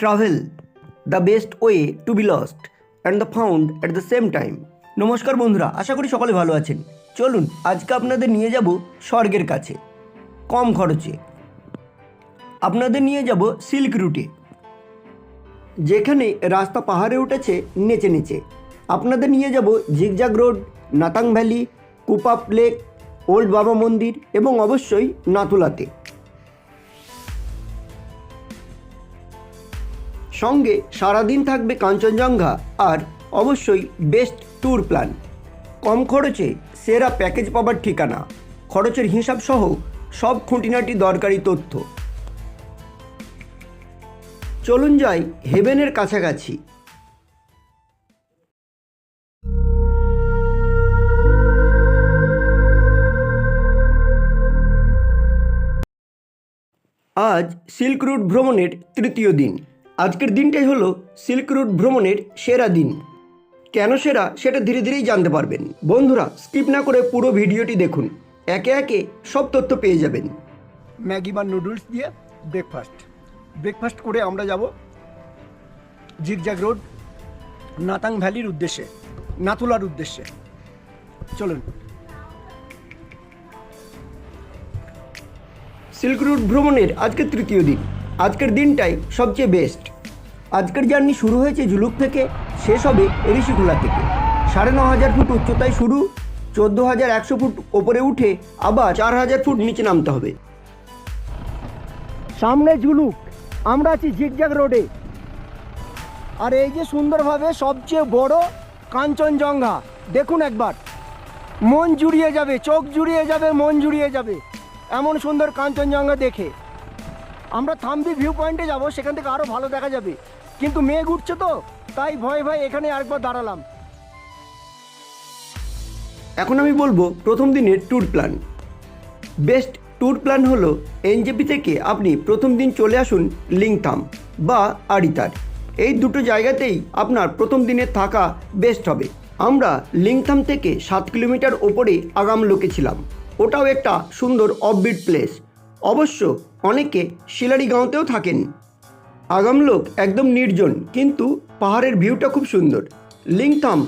Travel the best way to be lost and the found at the same time নমস্কার বন্ধুরা, আশা করি সকলে ভালো আছেন। চলুন, আজকে আপনাদের নিয়ে যাব স্বর্গের কাছে, কম খরচে। আপনাদের নিয়ে যাব সিল্ক রুটে, যেখানে রাস্তা পাহাড়ে উঠেছে নেচে নেচে। আপনাদের নিয়ে যাব zigzag road, Nathang valley, Kupup lake, old Baba Mandir এবং অবশ্যই নাতুলাতে সঙ্গে সারাদিন থাকবে কাঞ্চনজঙ্ঘা আর অবশ্যই বেস্ট ট্যুর প্ল্যান কম খরচে সেরা প্যাকেজ পাবার ঠিকানা, খরচের হিসাব সহ সব খুঁটিনাটি দরকারি তথ্য। চলুন যাই হেভেনের কাছাকাছি। আজ সিল্ক রুট ভ্রমণের তৃতীয় দিন। আজকের দিনটাই হলো সিল্ক রুট ভ্রমণের সেরা দিন। কেন সেরা সেটা ধীরে ধীরেই জানতে পারবেন। বন্ধুরা স্কিপ না করে পুরো ভিডিওটি দেখুন। একে একে সব তথ্য পেয়ে যাবেন। ম্যাগি বা নুডলস দিয়ে ব্রেকফাস্ট ব্রেকফাস্ট করে আমরা যাব জিগজ্যাগ রোড নাতাং ভ্যালির উদ্দেশ্যে নাতুলার উদ্দেশ্যে। চলুন। সিল্ক রুট ভ্রমণের আজকের তৃতীয় দিন। আজকের দিনটাই সবচেয়ে বেস্ট আজকের জার্নি শুরু হয়েছে জুলুক থেকে, শেষ হবে ঋষিকুলা থেকে। সাড়ে ন হাজার ফুট উচ্চতায় শুরু, চোদ্দ হাজার একশো ফুট ওপরে উঠে আবার চার হাজার ফুট নিচে নামতে হবে। সামনে জুলুক আমরা আছি জিগজ্যাগ রোডে। আর এই যে সুন্দরভাবে সবচেয়ে বড় কাঞ্চনজঙ্ঘা, দেখুন একবার। মন জুড়িয়ে যাবে, চোখ জুড়িয়ে যাবে, মন জুড়িয়ে যাবে, এমন সুন্দর কাঞ্চনজঙ্ঘা দেখে। আমরা থামবি ভিউ পয়েন্টে যাব, সেখান থেকে আরও ভালো দেখা যাবে। কিন্তু মেঘ উঠছে তো, তাই ভয় ভয় এখানে আরেকবার দাঁড়ালাম। এখন আমি বলব প্রথম দিনের tour plan best tour plan হলো এনজেপি থেকে আপনি প্রথম দিন চলে আসুন লিংথাম বা আড়িতার এই দুটো জায়গাতেই আপনার প্রথম দিনে থাকা বেস্ট হবে। আমরা লিংথাম থেকে সাত কিলোমিটার ওপরে আগাম লোকে ছিলাম। ওটাও একটা সুন্দর অফবিট প্লেস অবশ্য অনেকে শিলারি গাঁওতেও থাকেন। আগাম লোক একদম নির্জন, কিন্তু পাহাড়ের ভিউটা খুব সুন্দর। লিংথাম,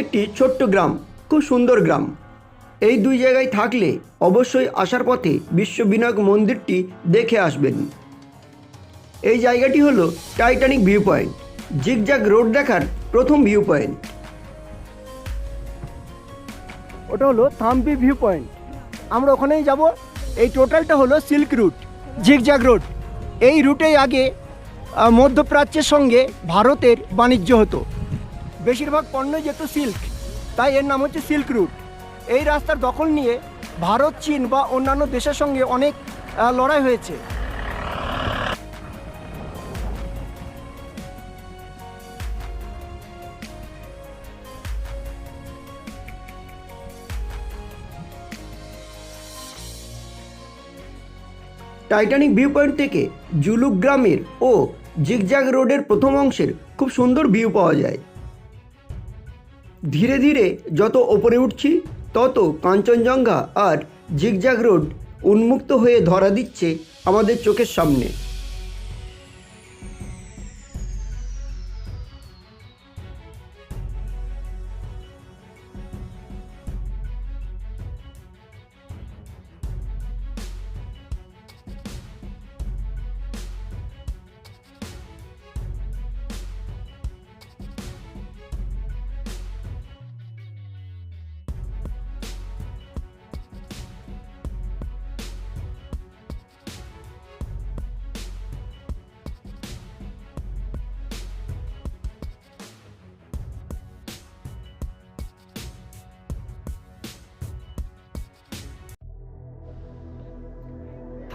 একটি ছোট্ট গ্রাম, খুব সুন্দর গ্রাম। এই দুই জায়গায় থাকলে অবশ্যই আসার পথে বিশ্ববিনায়ক মন্দিরটি দেখে আসবেন। এই জায়গাটি হলো Titanic view point zigzag road দেখার প্রথম ভিউ পয়েন্ট ওটা হলো থাম্পি ভিউ পয়েন্ট আমরা ওখানেই যাব। এই টোটালটা হলো সিল্ক রুট, জিগজ্যাগ রোড। এই রুটেই আগে মধ্যপ্রাচ্যের সঙ্গে ভারতের বাণিজ্য হতো। বেশিরভাগ পণ্যই যেত সিল্ক, তাই এর নাম হচ্ছে সিল্ক রুট। এই রাস্তার দখল নিয়ে ভারত, চীন বা অন্যান্য দেশের সঙ্গে অনেক লড়াই হয়েছে। টাইটানিক ভিউ পয়েন্ট থেকে জুলুক গ্রামের ও জিগজাগ রোডের প্রথম অংশের খুব সুন্দর ভিউ পাওয়া যায়। ধীরে ধীরে যত ওপরে উঠছি, তত কাঞ্চনজঙ্ঘা আর জিগজাগ রোড উন্মুক্ত হয়ে ধরা দিচ্ছে আমাদের চোখের সামনে।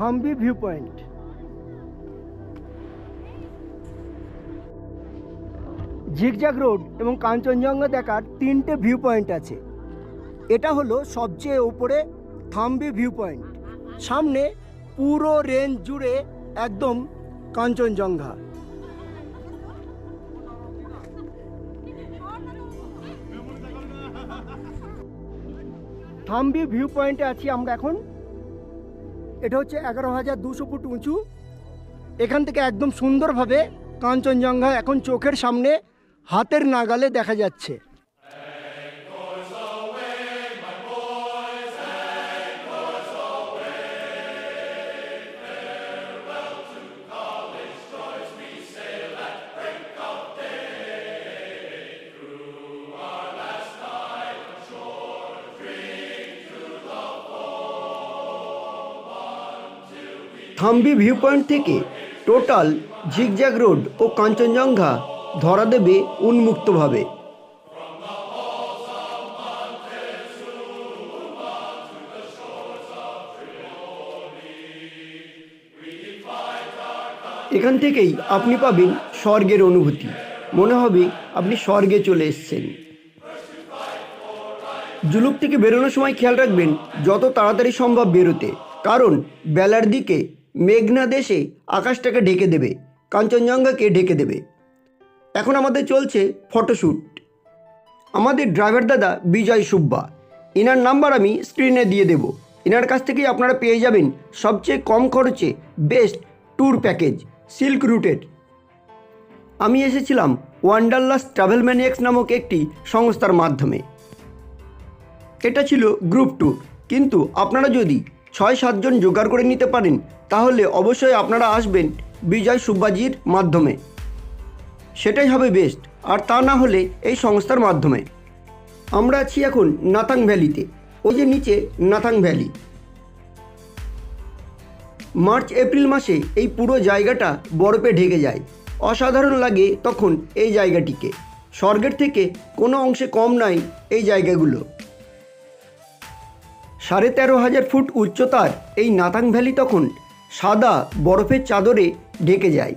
Thambi view point zigzag road এবং কাঞ্চনজঙ্ঘা দেখার তিনটে ভিউ পয়েন্ট আছে। এটা হলো সবচেয়ে উপরে থাম্বি ভিউ পয়েন্ট সামনে পুরো রেঞ্জ জুড়ে একদম কাঞ্চনজঙ্ঘা থাম্বি ভিউ পয়েন্টে আছি আমরা এখন। এটা হচ্ছে এগারো হাজার দুশো ফুট উঁচু। এখান থেকে একদম সুন্দরভাবে কাঞ্চনজঙ্ঘা এখন চোখের সামনে হাতের নাগালে দেখা যাচ্ছে। থাম্বি ভিউ পয়েন্ট থেকে টোটাল ঝিকজ্যাগ রোড ও কাঞ্চনজঙ্ঘা ধরা দেবে উন্মুক্তভাবে। এখান থেকেই আপনি পাবেন স্বর্গের অনুভূতি। মনে হবে আপনি স্বর্গে চলে এসছেন। জুলুক থেকে বেরোনোর সময় খেয়াল রাখবেন, যত তাড়াতাড়ি সম্ভব বেরোতে। কারণ বেলার দিকে মেঘনা দেশে আকাশটাকে ঢেকে দেবে, কাঞ্চনজঙ্ঘাকে ঢেকে দেবে। এখন আমাদের চলছে ফটোশ্যুট আমাদের ড্রাইভার দাদা বিজয় সুব্বা। এনার নাম্বার আমি স্ক্রিনে দিয়ে দেব। এনার কাছ থেকেই আপনারা পেয়ে যাবেন সবচেয়ে কম খরচে বেস্ট ট্যুর প্যাকেজ, সিল্ক রুটের আমি এসেছিলাম ওয়ান্ডারলাস ট্রাভেল ম্যানিয়াক্স নামক একটি সংস্থার মাধ্যমে। এটা ছিল গ্রুপ ট্যুর। কিন্তু আপনারা যদি ছয় সাতজন জোগাড় করে নিতে পারেন। তাহলে অবশ্যই আপনারা আসবেন বিজয় সুব্বাজির মাধ্যমে। সেটাই হবে বেস্ট আর তা না হলে এই সংস্থার মাধ্যমে। আমরা আছি এখন নাথাং ভ্যালিতে। ওই যে নিচে নাথাং ভ্যালি। মার্চ, এপ্রিল মাসে এই পুরো জায়গাটা বরফে ঢেকে যায়। অসাধারণ লাগে তখন এই জায়গাটিকে। স্বর্গের থেকে কোনো অংশে কম নাই এই জায়গাগুলো। সাড়ে তেরো হাজার ফুট উচ্চতার এই নাথাং ভ্যালি তখন সাদা বরফের চাদরে ঢেকে যায়।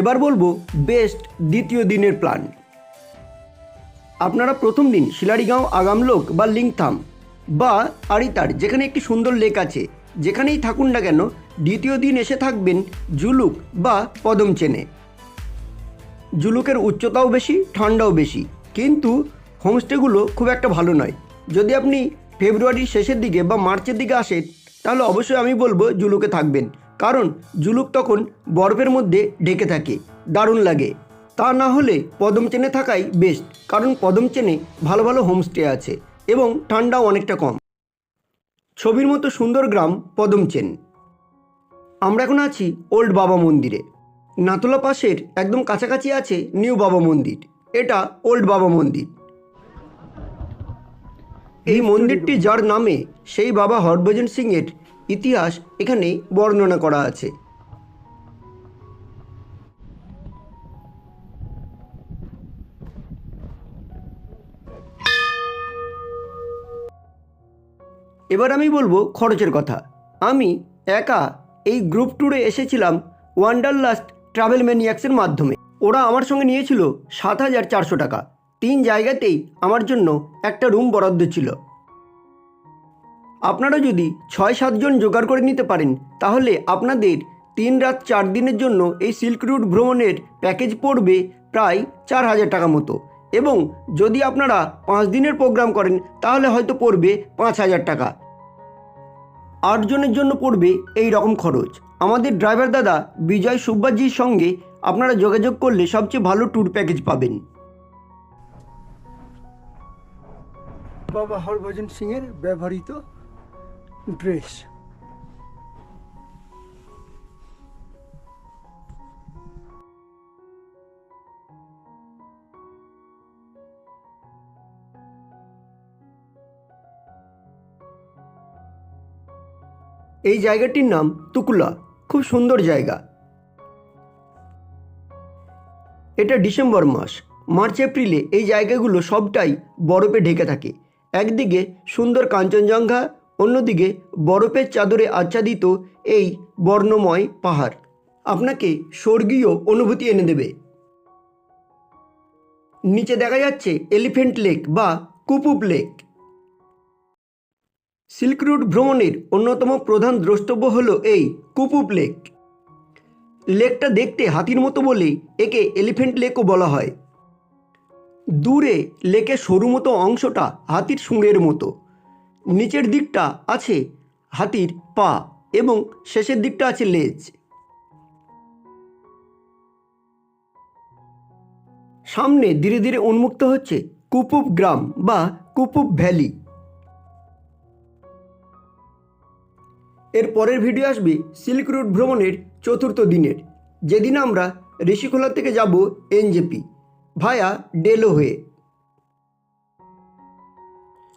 এবার বলব বেস্ট দ্বিতীয় দিনের প্ল্যান। আপনারা প্রথম দিন শিলারিগাঁও আগামলোক বা লিংথাম বা আরিতার যেখানে একটি সুন্দর লেক আছে, যেখানেই থাকুন না কেন দ্বিতীয় দিন এসে থাকবেন জুলুক বা পদম চেনে। জুলুকের উচ্চতাও বেশি, ঠান্ডাও বেশি, কিন্তু হোমস্টেগুলো খুব একটা ভালো নয়। যদি আপনি ফেব্রুয়ারির শেষের দিকে বা মার্চের দিকে আসেন তাহলে অবশ্যই আমি বলব জুলুকে থাকবেন। কারণ জুলুক তখন বরফের মধ্যে ঢেকে থাকে। দারুণ লাগে। তা না হলে পদম চেনে থাকাই বেস্ট কারণ পদম চেনে ভালো ভালো হোমস্টে আছে এবং ঠান্ডাও অনেকটা কম। ছবির মতো সুন্দর গ্রাম পদম চেন। আমরা এখন আছি ওল্ড বাবা মন্দিরে। নাতলা পাশের একদম কাছাকাছি আছে নিউ বাবা মন্দির। এটা ওল্ড বাবা মন্দির। এই মন্দিরটি যার নামে সেই বাবা হরভজন সিংয়ের ইতিহাস এখানে বর্ণনা করা আছে। এবার আমি বলব খরচের কথা। আমি একা এই গ্রুপ ট্যুরে এসেছিলাম ওয়ান্ডারলাস্ট ট্রাভেল ম্যানিয়াক্সের মাধ্যমে। ওরা আমার সঙ্গে নিয়েছিল সাত হাজার চারশো টাকা। তিন জায়গাতেই আমার জন্য একটা রুম বরাদ্দ ছিল। আপনারা যদি ছয় সাতজন জোগাড় করে নিতে পারেন, তাহলে আপনাদের তিন রাত, চার দিনের জন্য এই সিল্ক রুট ভ্রমণের প্যাকেজ পড়বে প্রায় চার হাজার টাকা মতো। এবং যদি আপনারা পাঁচ দিনের প্রোগ্রাম করেন, তাহলে হয়তো পড়বে পাঁচ হাজার টাকা। আটজনের জন্য পড়বে এই রকম খরচ। আমাদের ড্রাইভার দাদা বিজয় সুব্বাজির সঙ্গে আপনারা যোগাযোগ করলে সবচেয়ে ভালো ট্যুর প্যাকেজ পাবেন। বাবা হরভজন সিংয়ের ব্যবহৃত ড্রেস। এই জায়গাটির নাম তুকুলা। খুব সুন্দর জায়গা। এটা ডিসেম্বর মাস। মার্চ, এপ্রিলে এই জায়গাগুলো সবটাই বরফে ঢেকে থাকে। একদিকে সুন্দর কাঞ্চনজঙ্ঘা, অন্যদিকে বরফের চাদরে আচ্ছাদিত এই বর্ণময় পাহাড়। আপনাকে স্বর্গীয় অনুভূতি এনে দেবে। নিচে দেখা যাচ্ছে এলিফেন্ট লেক বা কুপুপ লেক। সিল্ক রুট ভ্রমণের অন্যতম প্রধান দ্রষ্টব্য হল এই কুপুপ লেক। লেকটা দেখতে হাতির মতো বলে একে এলিফেন্ট লেকও বলা হয়। দূরে লেকে সরু মতো অংশটা হাতির সুঁড়ের মতো। নিচের দিকটা আছে হাতির পা এবং শেষের দিকটা আছে লেজ। সামনে ধীরে ধীরে উন্মুক্ত হচ্ছে কুপুব গ্রাম বা কুপুব ভ্যালি। এর পরের ভিডিও আসবে সিল্ক রুট ভ্রমণের চতুর্থ দিনের। যেদিন আমরা ঋষিখোলা থেকে যাব এনজেপি। ভায়া ডেলো হয়ে।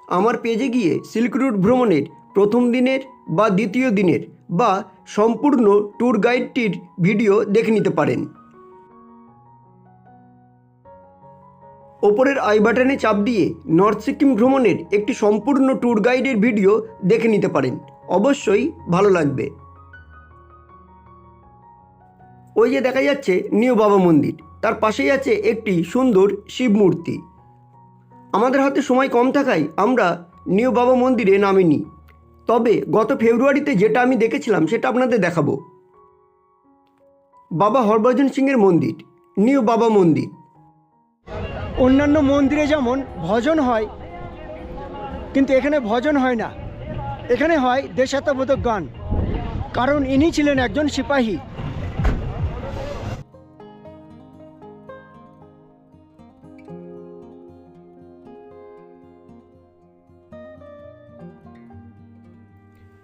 আমার পেজে গিয়ে সিল্ক রুট ভ্রমণের প্রথম দিনের বা দ্বিতীয় দিনের বা সম্পূর্ণ ট্যুর গাইডটির ভিডিও দেখে নিতে পারেন। ওপরের আই বাটনে চাপ দিয়ে নর্থ সিকিম ভ্রমণের একটি সম্পূর্ণ ট্যুর গাইডের ভিডিও দেখে নিতে পারেন। অবশ্যই ভালো লাগবে। ওই যে দেখা যাচ্ছে নিউ বাবা মন্দির। তার পাশেই আছে একটি সুন্দর শিব মূর্তি আমাদের হাতে সময় কম থাকায় আমরা নিউ বাবা মন্দিরে নামিনি। তবে গত ফেব্রুয়ারিতে যেটা আমি দেখেছিলাম, সেটা আপনাদের দেখাবো। বাবা হরভজন সিংয়ের মন্দির, নিউ বাবা মন্দির। অন্যান্য মন্দিরে যেমন ভজন হয়, কিন্তু এখানে ভজন হয় না। এখানে হয় দেশাত্মবোধক গান। কারণ ইনি ছিলেন একজন সিপাহী।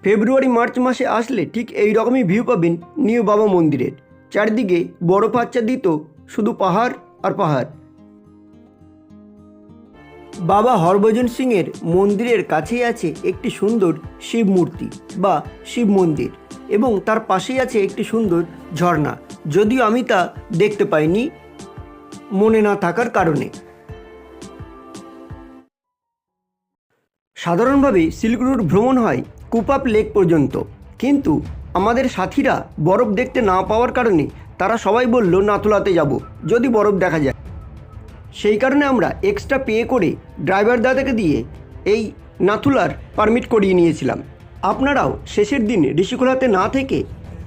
ফেব্রুয়ারি, মার্চ মাসে আসলে ঠিক এই রকমই ভিউ পাবেন নিউ বাবা মন্দিরের। চারদিকে বরফ আচ্ছাদিত শুধু পাহাড় আর পাহাড়। বাবা হরভজন সিংয়ের মন্দিরের কাছেই আছে একটি সুন্দর শিব মূর্তি বা শিব মন্দির এবং তার পাশেই আছে একটি সুন্দর ঝর্ণা। যদিও আমি তা দেখতে পাইনি মনে না থাকার কারণে। সাধারণভাবে সিল্ক রুট ভ্রমণ হয় কুপাপ লেক পর্যন্ত। কিন্তু আমাদের সাথীরা বরফ দেখতে না পাওয়ার কারণে তারা সবাই বলল নাথুলাতে যাব, যদি বরফ দেখা যায়। সেই কারণে আমরা এক্সট্রা পে করে ড্রাইভার দাদাকে দিয়ে এই নাথুলার পারমিট করিয়ে নিয়েছিলাম। আপনারাও শেষের দিন ঋষিখোলাতে না থেকে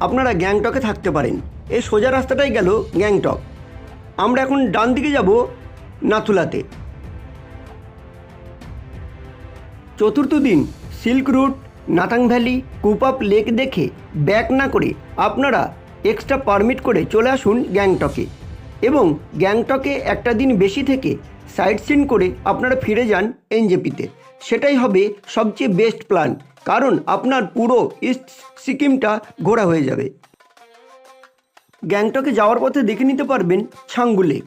আপনারা গ্যাংটকে থাকতে পারেন। এই সোজা রাস্তাটাই গেল গ্যাংটক। আমরা এখন ডান দিকে যাব নাথুলাতে চতুর্থ দিন silk route Nathang valley Kupup lake দেখে ব্যাক না করে আপনারা এক্সট্রা পারমিট করে চলে আসুন গ্যাংটকে। এবং গ্যাংটকে একটা দিন বেশি থেকে সাইট সিন করে আপনারা ফিরে যান এনজেপিতে। সেটাই হবে সবচেয়ে বেস্ট প্ল্যান, কারণ আপনার পুরো ইস্ট সিকিমটা ঘোরা হয়ে যাবে। গ্যাংটকে যাওয়ার পথে দেখে নিতে পারবেন ছাঙ্গু লেক।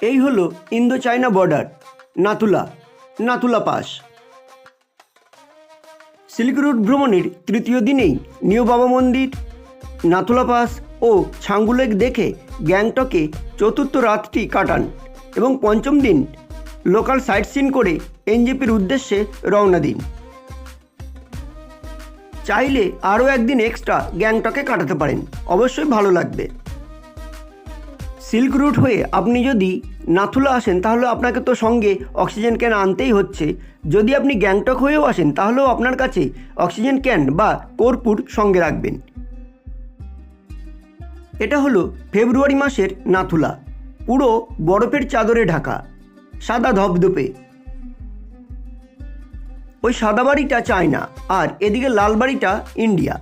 এই হলো Indo China border Nathula Nathula pass. Silk route ভ্রমণের তৃতীয় দিনেই নিউ বাবা মন্দির, নাথুলা পাস ও ছাঙ্গুলেক দেখে গ্যাংটকে চতুর্থ রাতটি কাটান এবং পঞ্চম দিন লোকাল সাইট সিন করে এনজেপির উদ্দেশ্যে রওনা দিন। চাইলে আরও একদিন এক্সট্রা গ্যাংটকে কাটাতে পারেন। অবশ্যই ভালো লাগবে। সিল্ক রুট হয়ে আপনি যদি নাথুলা আসেন, তাহলে আপনাকে তো সঙ্গে অক্সিজেন ক্যান আনতেই হচ্ছে। যদি আপনি গ্যাংটক হয়েও আসেন, তাহলেও আপনার কাছে অক্সিজেন ক্যান বা কর্পূর সঙ্গে রাখবেন। এটা হলো ফেব্রুয়ারি মাসের নাথুলা, পুরো বরফের চাদরে ঢাকা, সাদা ধপধপে ওই সাদা বাড়িটা চায়না, আর এদিকে লাল বাড়িটা ইন্ডিয়া।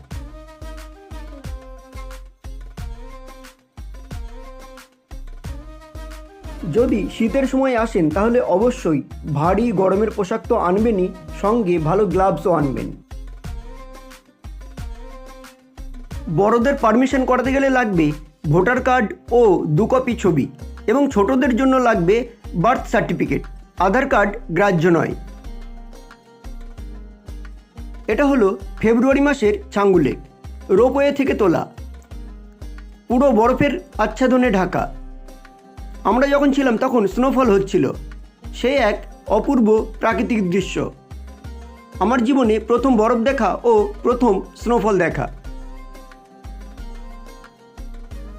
যদি শীতের সময় আসেন, তাহলে অবশ্যই ভারী গরমের পোশাক তো আনবেনই, সঙ্গে ভালো গ্লাভসও আনবেন। বড়দের পারমিশন করাতে গেলে লাগবে ভোটার কার্ড ও দু কপি ছবি এবং ছোটদের জন্য লাগবে বার্থ সার্টিফিকেট আধার কার্ড গ্রাহ্য নয়। এটা হলো ফেব্রুয়ারি মাসের ছাঙ্গুলেক রোপওয়ে থেকে তোলা। পুরো বরফের আচ্ছাদনে ঢাকা। আমরা যখন ছিলাম তখন স্নোফল হচ্ছিল। সে এক অপূর্ব প্রাকৃতিক দৃশ্য। আমার জীবনে প্রথম বরফ দেখা ও প্রথম স্নোফল দেখা।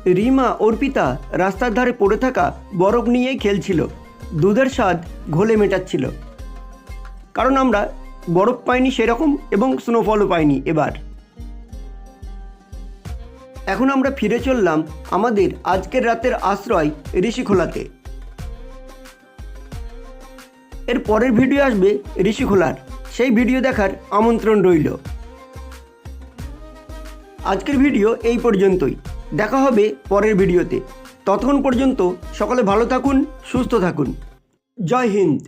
রিমা অর্পিতা রাস্তার ধারে পড়ে থাকা বরফ নিয়েই খেলছিল। দুধের স্বাদ ঘোলে মেটাচ্ছিল। কারণ আমরা বরফ পাইনি সেরকম এবং স্নোফলও পাইনি এবার। এখন আমরা ফিরে চললাম আমাদের আজকের রাতের আশ্রয় ঋষিখোলাতে। এর পরের ভিডিও আসবে ঋষিখোলার। সেই ভিডিও দেখার আমন্ত্রণ রইল। আজকের ভিডিও এই পর্যন্তই। দেখা হবে পরের ভিডিওতে। ততক্ষণ পর্যন্ত সকলে ভালো থাকুন, সুস্থ থাকুন। জয় হিন্দ।